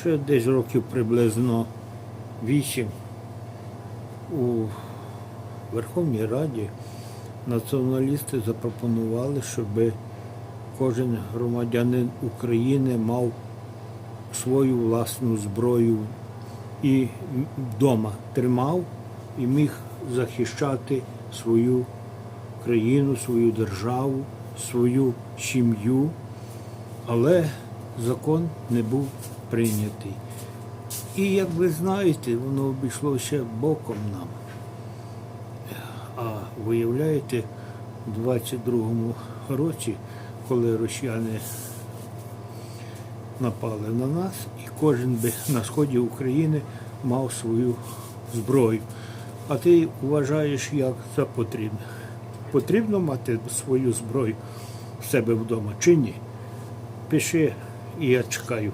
ще десь років приблизно вісім у Верховній Раді націоналісти запропонували, щоб кожен громадянин України мав свою власну зброю і вдома тримав і міг захищати свою країну, свою державу, свою сім'ю, але закон не був прийнятий. І як ви знаєте, воно обійшлося боком нам. А виявляєте, у 22-му році, коли росіяни напали на нас, і кожен би на сході України мав свою зброю. А ти вважаєш, як це потрібно? Потрібно мати свою зброю в себе вдома чи ні? Пиши, і я чекаю.